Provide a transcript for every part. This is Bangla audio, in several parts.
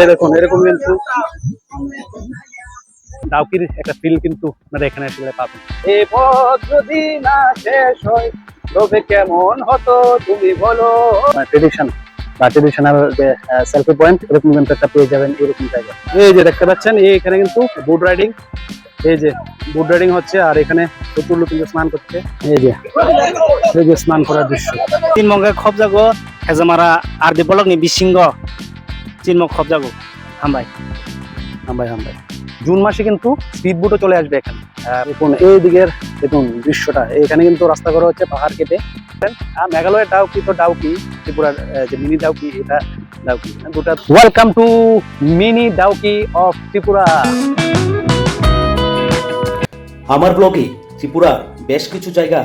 এই দেখুন এরকম কিন্তু। ডাউকির একটা ফিল কিন্তু আপনারা এখানে আসলে পাবেন এই পথ যদি না শেষ হয় তবে কেমন হতো তুমি বলো। ট্রেডিশন বা ট্রেডিশনাল যে সেলফি পয়েন্ট এরকম কিন্তু একটা পেয়ে যাবেন এরকম জায়গা এই যে দেখতে পাচ্ছেন এই এখানে কিন্তু বুট রাইডিং এই যে বুট রাইডিং হচ্ছে আর এখানে প্রচুর লোক কিন্তু স্নান করছে। এই যে এই যে স্নান করার দৃশ্য। চিনমঙ্গে খব যাগো হেজামারা আর দি বলক নি বিসিংগ চিনমক খব যাগো হামবাই হামবাই হামবাই জুন মাসে কিন্তু স্পিড বোটও চলে আসবে এখানে। দেখুন, এই দিকের, দেখুন দৃশ্যটা। এখানে কিন্তু রাস্তা করা হচ্ছে পাহাড় কেটে। আর মেঘালয়ের ডাউকি তো ডাউকি, ত্রিপুরার যে মিনি ডাউকি, এটা ডাউকি। দুটা welcome to mini Dawki of Tripura. আমার ব্লগে ত্রিপুরার বেশ কিছু জায়গা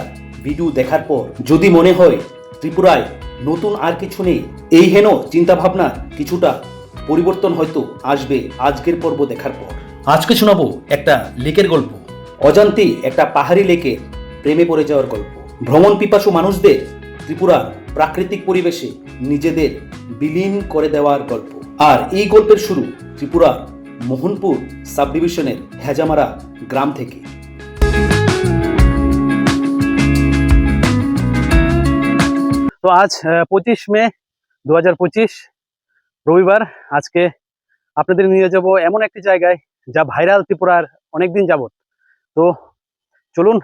ভিডিও দেখার পর যদি মনে হয় ত্রিপুরায় নতুন আর কিছু নেই। এই হেন চিন্তাভাবনা কিছুটা পরিবর্তন হয়তো আসবে আজকের পর্ব দেখার পর। আজকে শোনাবো একটা লেকের গল্প। অজান্তে একটা পাহাড়ি লেকে প্রেমে পড়ে যাওয়ার গল্প। ভ্রমণ পিপাসু মানুষদের ত্রিপুরার প্রাকৃতিক পরিবেশে নিজেদের বিলীন করে দেওয়ার গল্প। আর এই গল্পের শুরু ত্রিপুরার মোহনপুর সাব ডিভিশনের হেজামারা গ্রাম থেকে। তো আজ পঁচিশ মে দু হাজার পঁচিশ, রবিবার। আজকে আপনাদের নিয়ে যাব এমন একটি জায়গায় যা ভাইরাল ত্রিপুরার অনেকদিন যাবত তো চলুন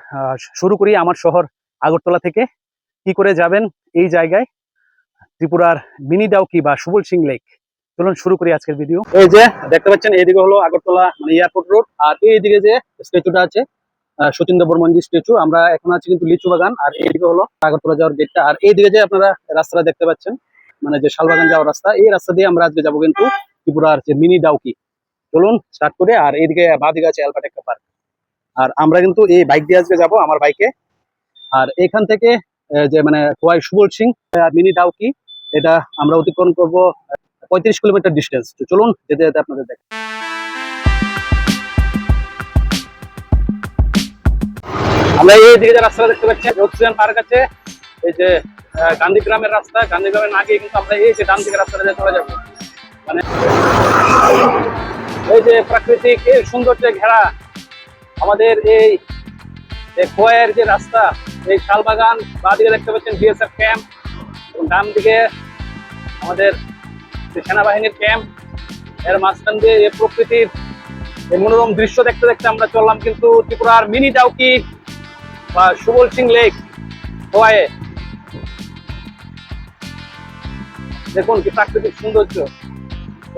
শুরু করি আমার শহর আগরতলা থেকে। কি করে যাবেন এই জায়গায়? ত্রিপুরার মিনি ডাউকি বা সুবল সিং লেক। চলুন শুরু করি আজকের ভিডিও। এই যে, দেখতে পাচ্ছেন এইদিকে হলো আগরতলা মানে এয়ারপোর্ট রোড। আর এইদিকে যে স্ট্যাচুটা আছে সচিন্দ্র বর্মনজি স্ট্যাচু। আমরা এখন আছি কিন্তু লিচু বাগান, আর এইদিকে হলো আগরতলা যাওয়ার গেটটা আর এইদিকে যে আপনারা রাস্তাটা দেখতে পাচ্ছেন মানে যে শালবাগান যাওয়ার রাস্তা, এই রাস্তা দিয়ে আমরা আজকে যাব কিন্তু ত্রিপুরার যে মিনি ডাউকি। চলুন স্টার্ট করে, আর এইদিকে বাঁদিকে আছে অ্যালফাটেক্কা পার্ক। আর আমরা কিন্তু এই বাইক দিয়ে আজকে যাব আমার বাইকে আর এখান থেকে যে মানে খোয়াই সুবল সিং মিনি ডাউকি, এটা আমরা অতিক্রম করব পঁয়ত্রিশ কিলোমিটার ডিস্টেন্স চলুন, যেতে যেতে আপনাদের দেখ আমরা এই দিকে যে রাস্তাটা দেখতে পাচ্ছি অক্সিজেন পার্ক আছে এই যে গান্ধীগ্রামের রাস্তা গান্ধীগ্রামের আগে কিন্তু আমরা এই যে ডান দিকে রাস্তাটা দিয়ে চলে যাব। মানে এই যে প্রাকৃতিক, এই সৌন্দর্যে ঘেরা, আমাদের এই যে খোয়াইয়ের যে রাস্তা, এই শালবাগান বা দিকে দেখতে পাচ্ছেন বিএসএফ ক্যাম্প এবং ডান দিকে আমাদের যে সেনাবাহিনীর ক্যাম্প এর মাঝখান দিয়ে এই প্রকৃতির এই মনোরম দৃশ্য দেখতে দেখতে আমরা চললাম কিন্তু ত্রিপুরার মিনি ডাউকি বা সুবল সিং লেক খোয়াইয়ে দেখুন কি প্রাকৃতিক সৌন্দর্য।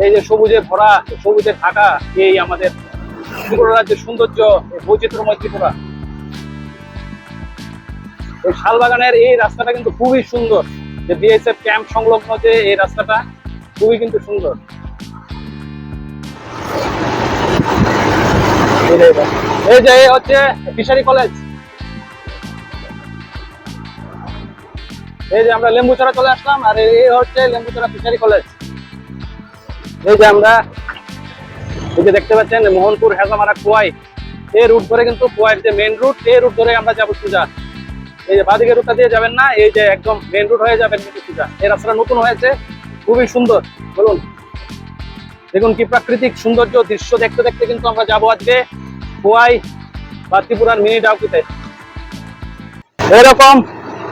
এই যে সবুজে ভরা, সবুজে ঢাকা, এই আমাদের ত্রিপুরা রাজ্যের সৌন্দর্য বৈচিত্র্যময় ত্রিপুরা। এই শালবাগানের এই রাস্তাটা কিন্তু খুবই সুন্দর। যে বিএসএফ ক্যাম্প সংলগ্ন যে এই রাস্তাটা, খুবই কিন্তু সুন্দর। এই যে হচ্ছে ফিশারি কলেজ। এই যে আমরা লেম্বুচড়া চলে আসলাম, আর এই হচ্ছে লেম্বুচড়া ফিশারি কলেজ। এই যে আমরা এই যে দেখতে পাচ্ছেন মোহনপুর, হেজামারা, কুয়াই। এই রুট ধরে কিন্তু কুয়াইয়ের যে মেন রুট এই রুট ধরে আমরা যাব সুজা। এই যে বাদিকে রুটটা দিয়ে যাবেন না, এই যে একদম মেন রুট হয়ে যাবেন কিন্তু সুজা। এই রাস্তাটা নতুন হয়েছে, খুবই সুন্দর। বলুন, দেখুন কি প্রাকৃতিক সৌন্দর্য দৃশ্য দেখতে দেখতে কিন্তু আমরা যাব আজকে কুয়াই বা ত্রিপুরার মিনি ডাউকিতে। এরকম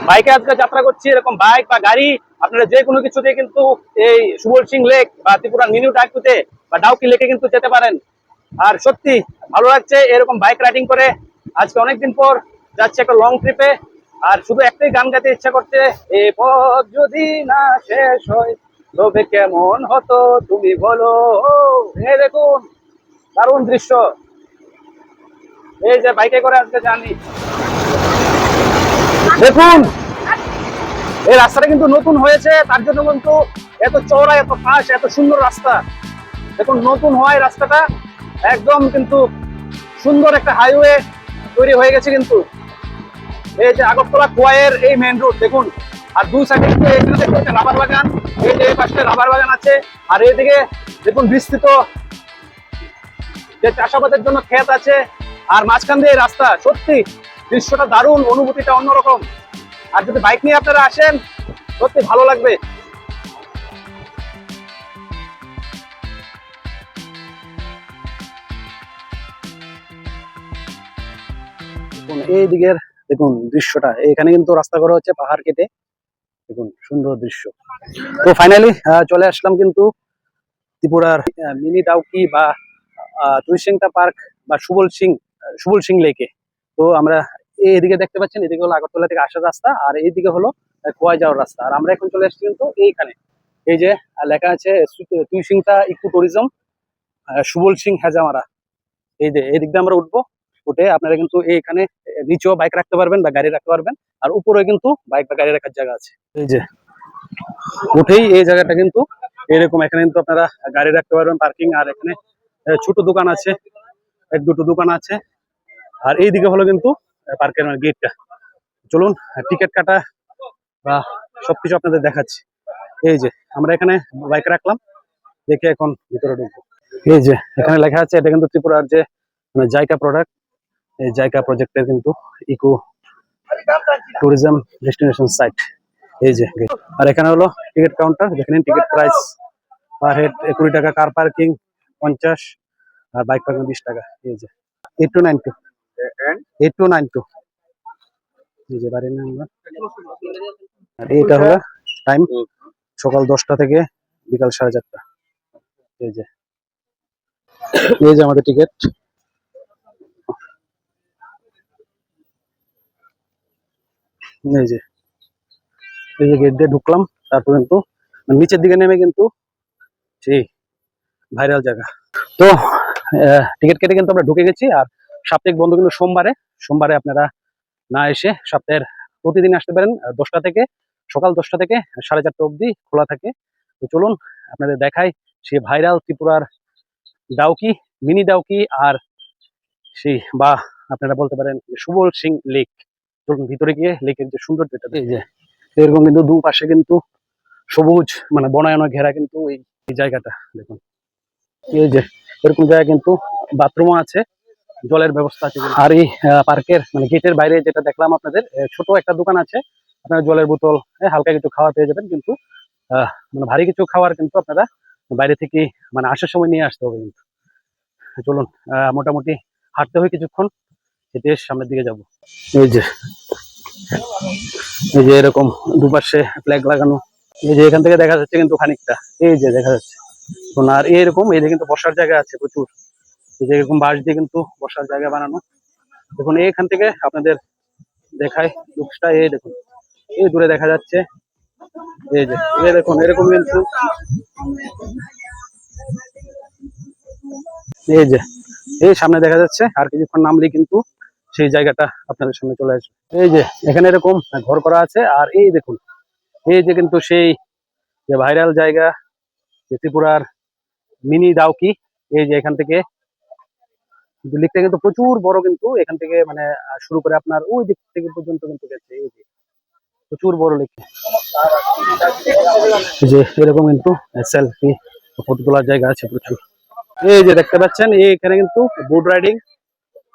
বাইকে আজকে যাত্রা করছি, এরকম বাইক বা গাড়ি, আপনারা যে কোনো কিছুতে কিন্তু এই সুবল সিং লেক বা ত্রিপুরার মিনি ডাকুতে বা ডাউকি লেকে কিন্তু যেতে পারেন। আর সত্যি ভালো লাগছে এরকম বাইক রাইডিং করে। আজকে অনেকদিন পর যাচ্ছে একটা লং ট্রিপে আর শুধু একটাই গান গাইতে ইচ্ছা করছে, এ পথ যদি না শেষ হয় তবে কেমন হতো তুমি বলো? এই দেখুন, দারুণ দৃশ্য। এই যে বাইকে করে আজকে জানি দেখুন। এই রাস্তাটা কিন্তু নতুন হয়েছে, তার জন্য কিন্তু এত চওড়া, এত ফাঁস, এত সুন্দর রাস্তা। দেখুন, নতুন হওয়ায় রাস্তাটা একদম কিন্তু সুন্দর একটা হাইওয়ে তৈরি হয়ে গেছে কিন্তু। এই যে আগরতলা কুয়াইয়ের এই মেন রোড দেখুন। আর দু সাইডে কিন্তু এখানে রাবার বাগান, এই যে পাশে রাবার বাগান আছে। আর এইদিকে দেখুন, বিস্তৃত যে চাষাবাদের জন্য ক্ষেত আছে। আর মাঝখান দিয়ে রাস্তা, সত্যি দৃশ্যটা দারুণ, অনুভূতিটা অন্যরকম। আর যদি বাইক নিয়ে আপনারা আসেন, সত্যি ভালো লাগবে। এই দিকের, দেখুন দৃশ্যটা, এখানে কিন্তু রাস্তা করা হচ্ছে পাহাড় কেটে। দেখুন, সুন্দর দৃশ্য। তো ফাইনালি চলে আসলাম কিন্তু ত্রিপুরার মিনি ডাউকি বা তুইসিংটা পার্ক বা সুবল সিং সুবল সিং লেকে। তো আমরা এদিকে দেখতে পাচ্ছেন, এদিকে হলো আগরতলা থেকে আসার রাস্তা আর এইদিকে হলো খোয়াই যাওয়ার রাস্তা। আর আমরা এখন চলে এসেছি কিন্তু এইখানে। এই যে লেখা আছে তুইসিংটা ইকো ট্যুরিজম সুবল সিং হেজামারা। এই যে, এই দিক দিয়ে আমরা উঠবো। উঠে আপনারা কিন্তু এইখানে নিচেও বাইক রাখতে পারবেন বা গাড়ি রাখতে পারবেন। আর উপরে কিন্তু বাইক বা গাড়ি রাখার জায়গা আছে। এই যে, উঠেই এই জায়গাটা কিন্তু এরকম। এখানে কিন্তু আপনারা গাড়ি রাখতে পারবেন পার্কিং আর এখানে ছোট দোকান আছে, এক দুটো দোকান আছে। আর এইদিকে হলো কিন্তু পার্কের গেটটা চলুন টিকিট কাটা বা সবকিছু আপনাদের দেখাচ্ছি। এই যে, আমরা এখানে বাইক রাখলাম, দেখে এখন ভিতরে ঢুকবো। এই যে, এখানে লেখা আছে, এটা কিন্তু ত্রিপুরার যে মানে জায়কা প্রোডাক্ট এই জায়কা প্রজেক্টের কিন্তু ইকো ট্যুরিজম ডেস্টিনেশন সাইট এই যে আর এখানে হলো টিকিট কাউন্টার যেখানে টিকিট প্রাইস পার হেড কুড়ি টাকা কার পার্কিং পঞ্চাশ, আর বাইক পার্কিং বিশ টাকা, এই যে। Eight two nine two eight two nine two এই যে বাড়ির নাম্বার আর এইটা হলো টাইম সকাল দশটা থেকে বিকাল সাড়ে চারটা। এই যে। এই যে আমাদের টিকিট এই যে। এই যে গেট দিয়ে ঢুকলাম তারপর কিন্তু নিচের দিকে নেমে কিন্তু সেই ভাইরাল জায়গা। তো টিকিট কেটে কিন্তু আমরা ঢুকে গেছি আর সাপ্তাহিক বন্ধ কিন্তু সোমবারে। সোমবারে আপনারা না এসে সপ্তাহের প্রতিদিন আসতে পারেন দশটা থেকে সকাল দশটা থেকে সাড়ে চারটা অবধি খোলা থাকে। তো চলুন আপনাদের দেখাই সেই ভাইরাল ত্রিপুরার ডাউকি মিনি ডাউকি আর সেই বা আপনারা বলতে পারেন সুবল সিং লেক। চলুন ভিতরে গিয়ে লেকের যে সৌন্দর্যটা এই যে। এরকম কিন্তু দুপাশে কিন্তু সবুজ মানে বনায়ন ঘেরা কিন্তু এই এই জায়গাটা দেখুন। এই যে এরকম জায়গা কিন্তু বাথরুমও আছে। জলের ব্যবস্থা আছে আর এই পার্কের মানে গেটের বাইরে যেটা দেখলাম আপনাদের ছোট একটা দোকান আছে। আপনারা জলের বোতল হালকা কিছু খাওয়া পেয়ে যাবেন, কিন্তু মানে ভারী কিছু খাওয়ার কিন্তু আপনারা বাইরে থেকে মানে আসার সময় নিয়ে আসতে হবে কিন্তু। চলুন মোটামুটি হাঁটতে হয় কিছুক্ষণ, হেঁটে সামনের দিকে যাব। এই যে এই যে এরকম দুপাশে ফ্ল্যাগ লাগানো, এই যে এখান থেকে দেখা যাচ্ছে কিন্তু খানিকটা, এই যে দেখা যাচ্ছে। আর এরকম, এই যে কিন্তু বসার জায়গা আছে প্রচুর। যে এরকম বাঁশ দিয়ে কিন্তু বসার জায়গা বানানো, দেখুন এইখান থেকে আপনাদের দেখায় লুকসটা এই দেখুন, এই দূরে দেখা যাচ্ছে, এই যে, এই দেখুন, এরকম কিন্তু এই যে, এই সামনে দেখা যাচ্ছে, আর কিছুক্ষণ নামলেই কিন্তু সেই জায়গাটা আপনাদের সামনে চলে আসবে। এই যে, এখানে এরকম ঘর করা আছে, আর এই দেখুন, এই যে কিন্তু সেই যে ভাইরাল জায়গা, যে ত্রিপুরার মিনি দাউকি, এই যে এখান থেকে কিন্তু লিকটা কিন্তু প্রচুর বড় কিন্তু, এখান থেকে মানে শুরু করে আপনার ওই দিক থেকে পর্যন্ত কিন্তু গেছে, এই যে। প্রচুর বড় লেক যে, এরকম কিন্তু সেলফি ফটো তোলার জায়গা আছে প্রচুর। এই যে, দেখতে পাচ্ছেন এখানে কিন্তু বোট রাইডিং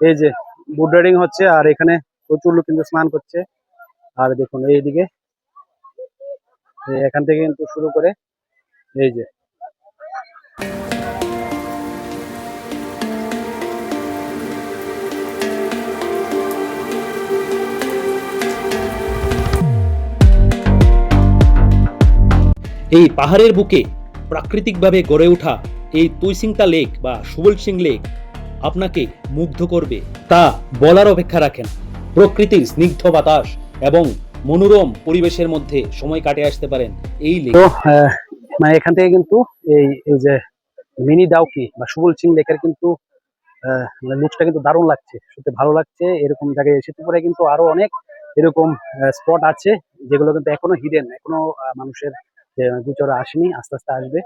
এই যে বোট রাইডিং হচ্ছে, আর এখানে প্রচুর লোক কিন্তু স্নান করছে। আর দেখুন, এইদিকে, এই এখান থেকে কিন্তু শুরু করে, এই যে এই পাহাড়ের বুকে প্রাকৃতিকভাবে গড়ে ওঠা এই তুইসিংটা লেক বা সুবল সিং লেক আপনাকে মুগ্ধ করবে। তা বলার অপেক্ষা রাখেন। প্রকৃতির স্নিগ্ধ বাতাস এবং মনোরম পরিবেশের মধ্যে সময় কাটে আসতে পারেন এই লেক। মানে এখান থেকে কিন্তু এই এই যে মিনি ডাউকি বা সুবল সিং লেকের কিন্তু মানে লুকসটা কিন্তু দারুণ লাগছে, সত্যি ভালো লাগছে। এরকম জায়গায় এসে ত্রিপুরায় কিন্তু আরও অনেক এরকম স্পট আছে যেগুলো কিন্তু এখনও হিডেন এখনও মানুষের গোচরে আসেনি আস্তে আস্তে আসবে।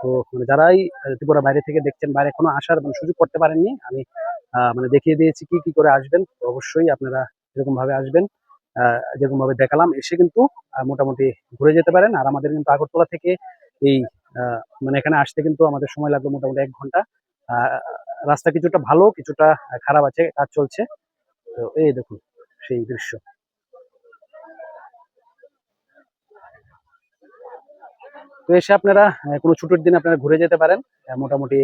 তো মানে যারাই ত্রিপুরা বাইরে থেকে দেখছেন বাইরে কোনো আসার মানে সুযোগ করতে পারেননি আমি মানে দেখিয়ে দিয়েছি কি কি করে আসবেন অবশ্যই আপনারা এরকম ভাবে আসবেন আহ, যেরকম ভাবে দেখালাম এসে কিন্তু মোটামুটি ঘুরে যেতে পারেন। আর আমাদের কিন্তু আগরতলা থেকে এই মানে এখানে আসতে কিন্তু আমাদের সময় লাগল মোটামুটি এক ঘণ্টা। রাস্তা কিছুটা ভালো কিছুটা খারাপ আছে কাজ চলছে। তো এই দেখুন সেই দৃশ্য। তো এসে আপনারা কোনো ছুটির দিন আপনারা ঘুরে যেতে পারেন। মোটামুটি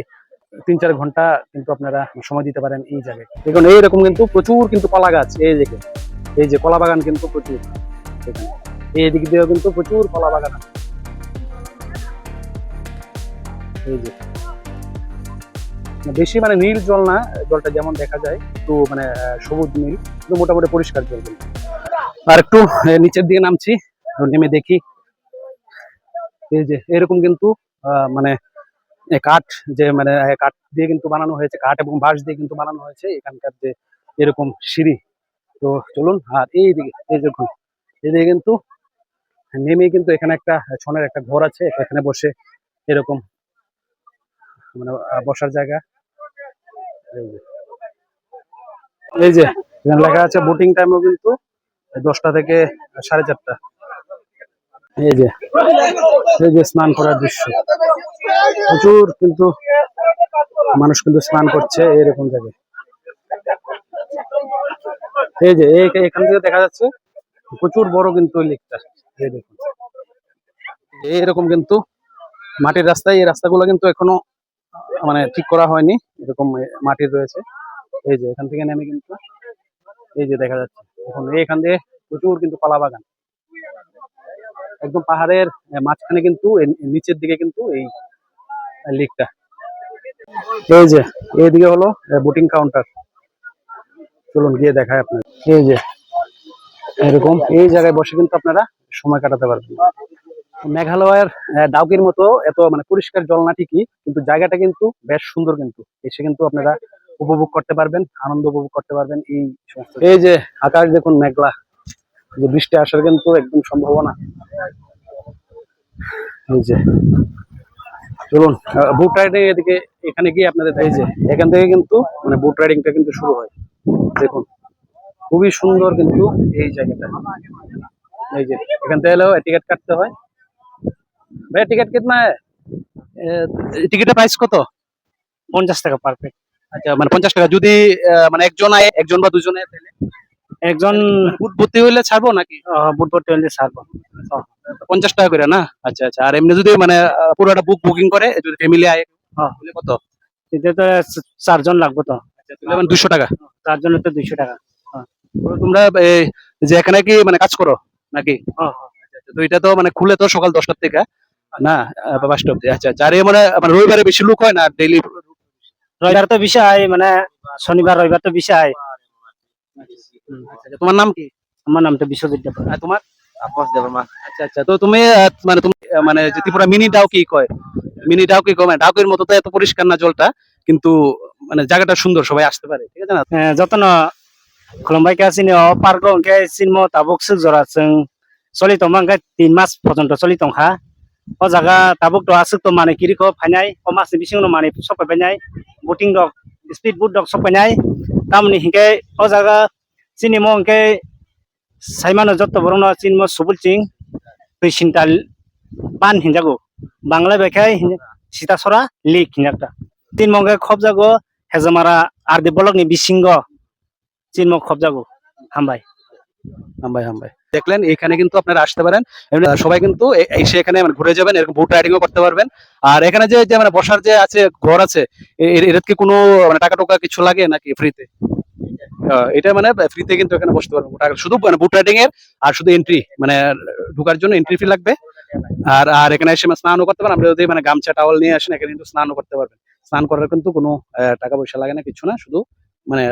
তিন চার ঘণ্টা কিন্তু আপনারা সময় দিতে পারেন এই জায়গায়। দেখুন, এইরকম কিন্তু প্রচুর কিন্তু কলা গাছ, এই দেখে এই যে কলা বাগান কিন্তু প্রচুর। এখানে এই দিক দিয়েও কিন্তু প্রচুর কলা বাগান আছে। এই যে। বেশি মানে নীল জল না, জলটা যেমন দেখা যায়, একটু মানে সবুজ নীল, কিন্তু মোটামুটি পরিষ্কার জল আর একটু নিচের দিকে নামছি নেমে দেখি। এই যে, এরকম কিন্তু মানে কাঠ যে মানে কাঠ দিয়ে কিন্তু বানানো হয়েছে, কাঠ এবং বাঁশ দিয়ে কিন্তু বানানো হয়েছে এখানকার যে, এরকম সিঁড়ি। তো চলুন, আর এই দিকে, এই দেখুন এদিকে কিন্তু নেমে কিন্তু এখানে একটা ছনের একটা ঘর আছে, এখানে বসে এরকম মানে বসার জায়গা। এই যে এই যে, এখানে লেখা আছে, বোটিং টাইমও কিন্তু দশটা থেকে সাড়ে চারটা। এই যে এই যে স্নান করার দৃশ্য। প্রচুর কিন্তু মানুষ কিন্তু স্নান করছে এরকম জায়গায়। এই যে এখান থেকে দেখা যাচ্ছে প্রচুর বড় কিন্তু দেখুন। এইরকম কিন্তু মাটির রাস্তায়, এই রাস্তাগুলো কিন্তু এখনও মানে ঠিক করা হয়নি। এরকম মাটির রয়েছে। এই যে, এখান থেকে নেমে কিন্তু এই যে দেখা যাচ্ছে। এখন এখান দিয়ে প্রচুর কিন্তু কলা বাগান। একদম পাহাড়ের মাঝখানে কিন্তু নিচের দিকে কিন্তু এই লেকটা এই যে, এইদিকে হলো বোটিং কাউন্টার চলুন গিয়ে দেখায় আপনার এই যে, এরকম, এই জায়গায় বসে কিন্তু আপনারা সময় কাটাতে পারবেন। মেঘালয়ের ডাউকির মতো এত মানে পরিষ্কার জল না ঠিকই, কিন্তু জায়গাটা কিন্তু বেশ সুন্দর কিন্তু। এসে কিন্তু আপনারা উপভোগ করতে পারবেন, আনন্দ উপভোগ করতে পারবেন এই সমস্ত। এই যে, আকাশ দেখুন, মেঘলা। যে বৃষ্টি আসার কিন্তু একদম সম্ভাবনা। চলুন বুট রাইডিং এদিকে, এখানে গিয়ে আপনাদের এই যে, এখান থেকে কিন্তু মানে বুট রাইডিংটা কিন্তু শুরু হয়। দেখুন, খুবই সুন্দর কিন্তু এই জায়গাটা। এই যে, এখান থেকে এলেও টিকিট কাটতে হয়। ভাই টিকিট কিতনা টিকিটের প্রাইস কত? পঞ্চাশ টাকা পারফেক্ট আচ্ছা মানে পঞ্চাশ টাকা। যদি মানে একজন আয়, একজন বা দুজনে, তাহলে? একজন বুট ভর্তি হইলে ছাড়বো নাকি? বুট ভর্তি হলে ছাড়বো। পঞ্চাশ টাকা করে না? আচ্ছা আচ্ছা। আর এমনি যদি মানে পুরোটা বুক বুকিং করে যদি ফ্যামিলি আয়। কত? এতে তো চারজন লাগবে তো। আচ্ছা মানে দুশো টাকা। চারজনের তো দুইশো টাকা। তোমরা যে এখানে কি মানে কাজ করো নাকি? আচ্ছা, আচ্ছা, তো এটা তো মানে খুলে তো সকাল দশটার থেকে না? পাঁচটা অব্দি আচ্ছা আচ্ছা। আর মানে মানে রবিবারে বেশি লোক হয় না? ডেইলি রবিবার তো বেশি হয় মানে শনিবার রবিবার তো বেশি হয়। তোমার নাম কি? আমার নামটা বিশ্বজিৎ দেব আর তোমার আচ্ছা আচ্ছা তো তুমি মানে তুমি মানে যে ত্রিপুরা মিনি ডাউ কি কয়? মিনি ডাউ কি কয়? মানে ডাউকের মতো তো এত পরিষ্কার না জলটা কিন্তু মানে জায়গাটা সুন্দর সবাই আসতে পারে ঠিক আছে না? যতন খুলুমবাই কে চিনি অ পার্ক অংকে চিনমো তাবুক সুখ জরা जों চলি তংমা অংকে তিন মাস পর্যন্ত চলি তংখা ও জায়গা তাবুক তো আসুক তো মানে কিরিকো ফাইনাই। ও মাস বিসিং মানে সবাই ফাইনাই। Booting dock speed boot dock সব ফাইনাই। তামনি হিংকে ও জায়গা চিনিমো অংকে সাইমানো যত বরং চিনমো সুবুল চিং সিনতাল পান হিনজাগো। বাংলা বেখাই সীতাসরা লিক হিনাকটা তিন মঙ্গে খব জাগো হেজামারা আর দি বলকনি বিসিংগ চিনমো খব জাগো। হামবাই। হাম্বাই হাম্বাই। দেখলেন এখানে কিন্তু আপনারা আসতে পারেন। সবাই কিন্তু এসে এখানে মানে ঘুরে যাবেন, এরকম বুট রাইডিংও করতে পারবেন। আর এখানে যে মানে বসার যে আছে, ঘর আছে এর কি কোনো মানে টাকা টোকা কিছু লাগে নাকি ফ্রিতে এটা মানে ফ্রিতে কিন্তু এখানে বসতে পারবেন টাকা শুধু মানে বুট রাইডিং এর আর শুধু এন্ট্রি মানে ঢোকার জন্য এন্ট্রি ফি লাগবে। আর আর এখানে এসে মানে স্নানও করতে পারেন। আপনি যদি মানে গামছা টাওয়াল নিয়ে আসেন এখানে কিন্তু স্নানও করতে পারবেন। স্নান করার কিন্তু কোনো টাকা পয়সা লাগে না কিছু না। শুধু মানে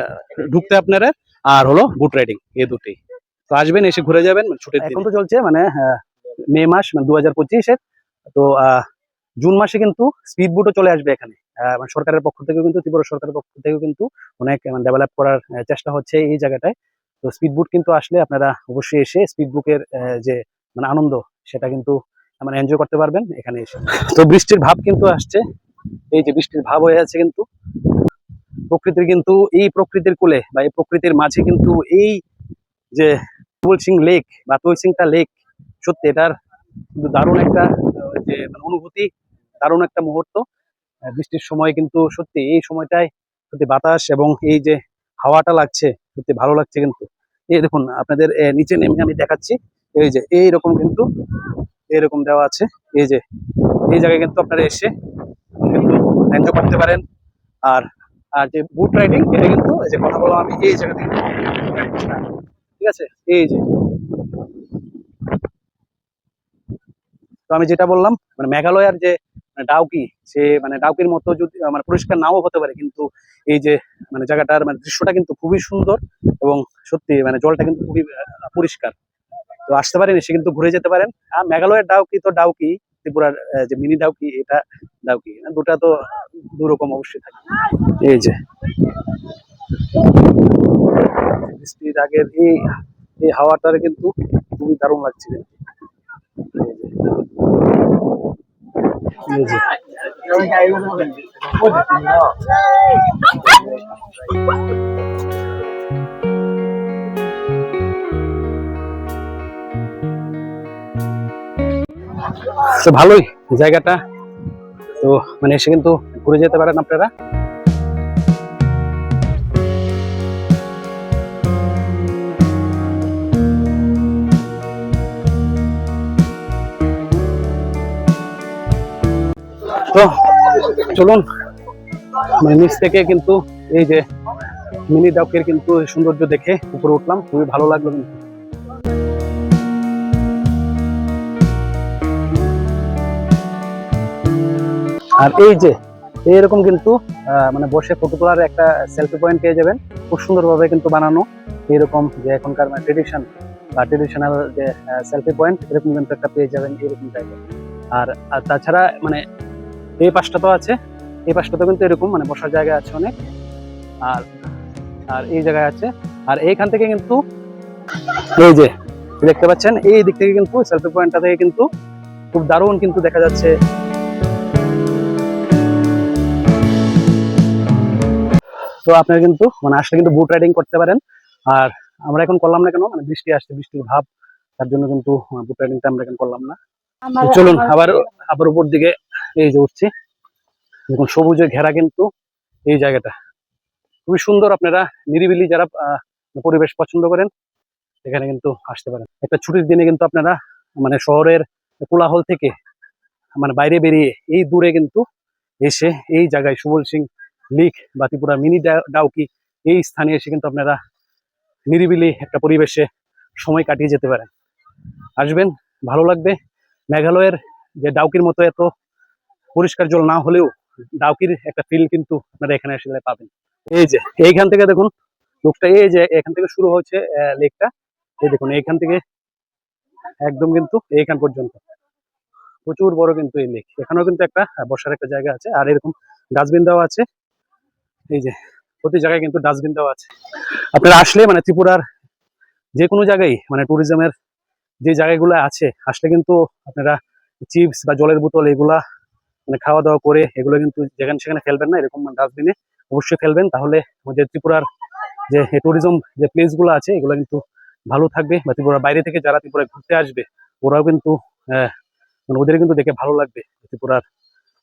ঢুকতে আপনারা আর হলো বুট রাইডিং এই দুটি। তো আসবেন এসে ঘুরে যাবেন মানে ছুটির এখন তো চলছে মানে মে মাস মানে দু হাজার পঁচিশের। তো আহ, জুন মাসে কিন্তু স্পিড বোটও চলে আসবে এখানে। মানে সরকারের পক্ষ থেকেও কিন্তু, ত্রিপুরা সরকারের পক্ষ থেকেও কিন্তু অনেক ডেভেলপ করার চেষ্টা হচ্ছে এই জায়গাটায়। তো স্পিড বোট কিন্তু আসলে আপনারা অবশ্যই এসে স্পিড বুকের যে মানে আনন্দ, সেটা কিন্তু মানে এনজয় করতে পারবেন এখানে এসে। তো বৃষ্টির ভাব কিন্তু আসছে। এই যে বৃষ্টির ভাব হয়ে আছে কিন্তু, প্রকৃতির কিন্তু, এই প্রকৃতির কোলে বা এই প্রকৃতির মাঝে কিন্তু এই যে তুলসিং লেক বা তুলসিংটা লেক সত্যি এটার কিন্তু দারুণ একটা, যে মানে অনুভূতি দারুণ একটা মুহূর্ত। বৃষ্টির সময় কিন্তু সত্যি এই সময়টায় সত্যি বাতাস এবং এই যে হাওয়াটা লাগছে, সত্যি ভালো লাগছে কিন্তু। এই দেখুন, আপনাদের নিচে নেমে আমি দেখাচ্ছি। এই যে এই রকম কিন্তু এরকম দেওয়া আছে। এই যে, এই জায়গায় কিন্তু আপনারা এসে কিন্তু এনজয় করতে পারেন। আর আর যে বুট রাইডিং এটা কিন্তু, এই যে কথা বললাম আমি, এই জায়গা থেকে ঠিক আছে? এই যে। তো আমি যেটা বললাম মানে মেঘালয়ার যে ডাউকি, সে মানে ডাউকির মতো যদি মানে পরিষ্কার নাও হতে পারে, কিন্তু এই যে মানে জায়গাটার মানে দৃশ্যটা কিন্তু খুবই সুন্দর এবং সত্যি মানে জলটা কিন্তু খুবই পরিষ্কার। তো আসতে পারেন, এসে কিন্তু ঘুরে যেতে পারেন। আর মেঘালয়ের ডাউকি তো ডাউকি, ত্রিপুরার যে মিনি ডাউকি, এটা ডাউকি দুটা তো দু রকম অবশ্যই থাকে। এই যে। বৃষ্টির আগের এই এই হাওয়াটার কিন্তু খুবই দারুণ লাগছে। কিন্তু। এই যে এই যে তো ভালোই জায়গাটা। তো মানে এসে কিন্তু ঘুরে যেতে পারেন আপনারা। তো, চলুন। মানে নিচ থেকে কিন্তু এই যে মিনি ডাউকের কিন্তু সৌন্দর্য দেখে উপরে উঠলাম। খুবই ভালো লাগল কিন্তু। আর এই যে, এইরকম কিন্তু মানে বসে ফটো তোলার একটা সেলফি পয়েন্ট পেয়ে যাবেন। খুব সুন্দরভাবে কিন্তু বানানো। এরকম যে এখনকার মানে ট্রেডিশন বা ট্রেডিশনাল যে সেলফি পয়েন্ট এরকম কিন্তু একটা পেয়ে যাবেন জায়গায়। আর আর তাছাড়া মানে এই পাশটা তো আছে এই পাশটা তো কিন্তু এরকম মানে বসার জায়গা আছে অনেক। আর আর এই জায়গায় আছে। আর এইখান থেকে কিন্তু এই যে দেখতে পাচ্ছেন এই দিক থেকে কিন্তু সেলফি পয়েন্টটা থেকে কিন্তু খুব দারুণ কিন্তু দেখা যাচ্ছে। তো আপনারা কিন্তু মানে আসলে কিন্তু বুট রাইডিং করতে পারেন। আর আমরা এখন করলাম না কেন মানে বৃষ্টি আসছে বৃষ্টির ভাব তার জন্য কিন্তু বুট রাইডিংটা আমরা এখন করলাম না। চলুন আবার আবার উপর দিকে এই যে উঠছি। দেখুন সবুজে ঘেরা কিন্তু এই জায়গাটা। খুবই সুন্দর আপনারা নিরিবিলি যারা পরিবেশ পছন্দ করেন, এখানে কিন্তু আসতে পারেন। একটা ছুটির দিনে কিন্তু আপনারা মানে শহরের কোলাহল থেকে মানে বাইরে বেরিয়ে এই দূরে কিন্তু এসে এই জায়গায় সুবল সিং লিক বা ত্রিপুরা মিনি ডাউকি, এই স্থানে এসে কিন্তু আপনারা নিরিবিলি একটা পরিবেশে সময় কাটিয়ে যেতে পারেন। আসবেন, ভালো লাগবে। মেঘালয়ের যে ডাউকির মতো এত পরিষ্কার জল না হলেও ডাউকির একটা ফিল কিন্তু আপনারা এখানে আসলে পাবেন। এই যে, এইখান থেকে দেখুন, লোকটা এই যে, এখান থেকে শুরু হচ্ছে লেকটা। এই দেখুন, এইখান থেকে একদম কিন্তু এইখান পর্যন্ত। প্রচুর বড় কিন্তু এই লেক। এখানেও কিন্তু একটা বসার একটা জায়গা আছে। আর এরকম ডাস্টবিন দেওয়া আছে। এই যে, প্রতি জায়গায় কিন্তু ডাস্টবিন দেওয়া আছে। আপনারা আসলে মানে ত্রিপুরার যে কোনো জায়গায় মানে ট্যুরিজমের যে জায়গাগুলো আছে, আসলে কিন্তু আপনারা চিপস বা জলের বোতল এগুলা মানে খাওয়া দাওয়া করে এগুলো কিন্তু যেখানে সেখানে ফেলবেন না, এরকম ডাস্টবিনে অবশ্যই ফেলবেন তাহলে আমাদের ত্রিপুরার যে ট্যুরিজম যে প্লেসগুলো আছে, এগুলো কিন্তু ভালো থাকবে বা ত্রিপুরার বাইরে থেকে যারা ত্রিপুরায় ঘুরতে আসবে, ওরাও কিন্তু মানে ওদের কিন্তু দেখে ভালো লাগবে ত্রিপুরার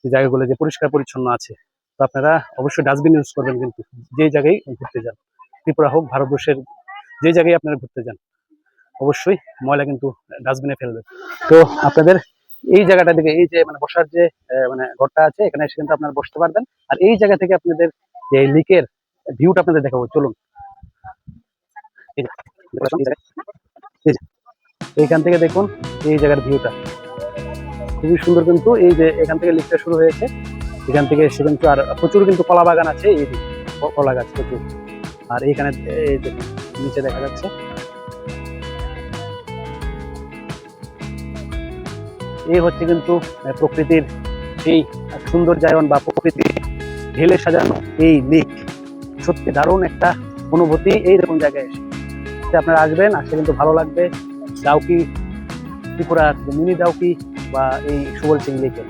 যে জায়গাগুলো যে পরিষ্কার পরিচ্ছন্ন আছে। তো আপনারা অবশ্যই ডাস্টবিন ইউজ করবেন কিন্তু যে জায়গায় ঘুরতে যান। ত্রিপুরা হোক, ভারতবর্ষের যে জায়গায় আপনারা ঘুরতে যান, অবশ্যই ময়লা কিন্তু ডাস্টবিনে ফেলবেন। তো আপনাদের এই জায়গাটা থেকে এই যে মানে বসার যে মানে ঘরটা আছে, এখানে এসে কিন্তু আপনারা বসতে পারবেন। আর এই জায়গা থেকে আপনাদের যে লিকের ভিউটা আপনাদের দেখাবো, চলুন। এইখান থেকে দেখুন এই জায়গার ভিউটা খুবই সুন্দর কিন্তু এই যে এখান থেকে লিকটা শুরু হয়েছে। এখান থেকে এসে কিন্তু আর প্রচুর কিন্তু কলা বাগান আছে, এই কলা গাছ প্রচুর। আর এইখানে নিচে দেখা যাচ্ছে। এই হচ্ছে কিন্তু প্রকৃতির সেই সুন্দর জায়গন বা প্রকৃতির ঢেলে সাজানো এই লেক সত্যি দারুণ একটা অনুভূতি এইরকম জায়গায় এসে। আপনারা আসবেন আসলে কিন্তু ভালো লাগবে। ডাউকি ত্রিপুরার মিনি ডাউকি বা এই সুবল সিং লেকে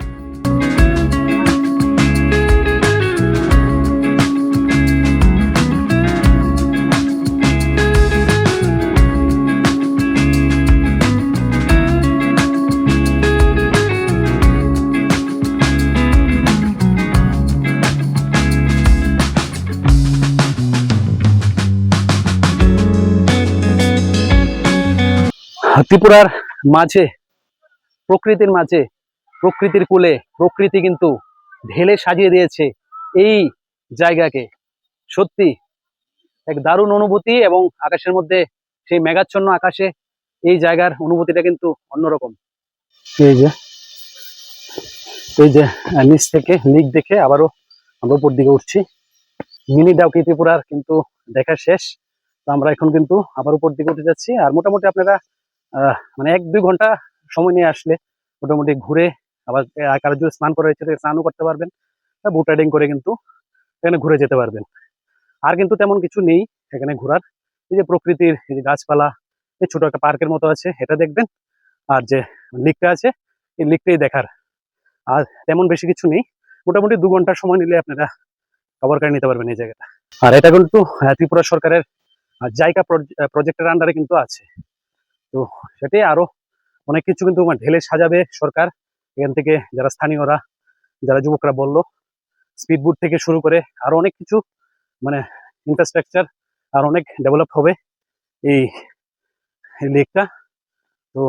ত্রিপুরার মাঝে, প্রকৃতির মাঝে, প্রকৃতির কুলে, প্রকৃতি কিন্তু ঢেলে সাজিয়ে দিয়েছে এই জায়গাকে। সত্যি এক দারুণ অনুভূতি এবং আকাশের মধ্যে সেই মেঘাচ্ছন্ন আকাশে এই জায়গার অনুভূতিটা কিন্তু অন্যরকম। এই যে এই যে নিচ থেকে লিক দেখে আবারও আমরা উপর দিকে উঠছি। মিনি ডাউকি ত্রিপুরার কিন্তু দেখা শেষ। তো আমরা এখন কিন্তু আবার উপর দিকে উঠে যাচ্ছি। আর মোটামুটি আপনারা মানে এক দুই ঘণ্টা সময় নিয়ে আসলে মোটামুটি ঘুরে আবার কারও যদি স্নান করা ইচ্ছে স্নানও করতে পারবেন। বুট রাইডিং করে কিন্তু এখানে ঘুরে যেতে পারবেন। আর কিন্তু তেমন কিছু নেই এখানে ঘোরার। এই যে প্রকৃতির এই যে গাছপালা, এই ছোট একটা পার্কের মতো আছে, এটা দেখবেন। আর যে লিকটা আছে, এই লিকটাই দেখার। আর তেমন বেশি কিছু নেই। মোটামুটি দু ঘণ্টার সময় নিলে আপনারা কভার করে নিতে পারবেন এই জায়গাটা। আর এটা কিন্তু ত্রিপুরা সরকারের জায়গা প্রজেক্টের আন্ডারে কিন্তু আছে। তো সেটাই আরও অনেক কিছু কিন্তু ঢেলে সাজাবে সরকার। এখান থেকে যারা স্থানীয়রা, যারা যুবকরা বলল স্পিডবোট থেকে শুরু করে আরও অনেক কিছু মানে ইনফ্রাস্ট্রাকচার আর অনেক ডেভেলপ হবে এই লেকটা তো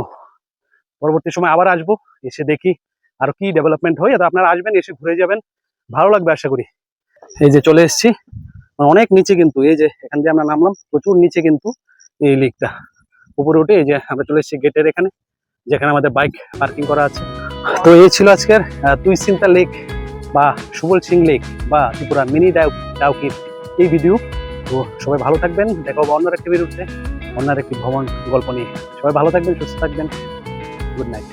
পরবর্তী সময় আবার আসব, এসে দেখি আর কি ডেভেলপমেন্ট হয়। আপনারা আসবেন, এসে ঘুরে যাবেন। ভালো লাগবে আশা করি। এই যে চলে এসেছি, অনেক নিচে কিন্তু, এই যে এখান দিয়ে আমরা নামলাম, প্রচুর নিচে কিন্তু এই লেকটা উপরে উঠে যে আমরা চলে এসেছি গেটের এখানে, যেখানে আমাদের বাইক পার্কিং করা আছে। তো এই ছিল আজকের তুই চিন্তা লেক বা সুবল সিং লেক বা ত্রিপুরা মিনি ডাউ ডাউকির এই ভিডিও তো সবাই ভালো থাকবেন, দেখা হবে অন্য একটি ভিডিওতে অন্য একটি ভ্রমণ গল্প নিয়ে। সবাই ভালো থাকবেন, সুস্থ থাকবেন। Good night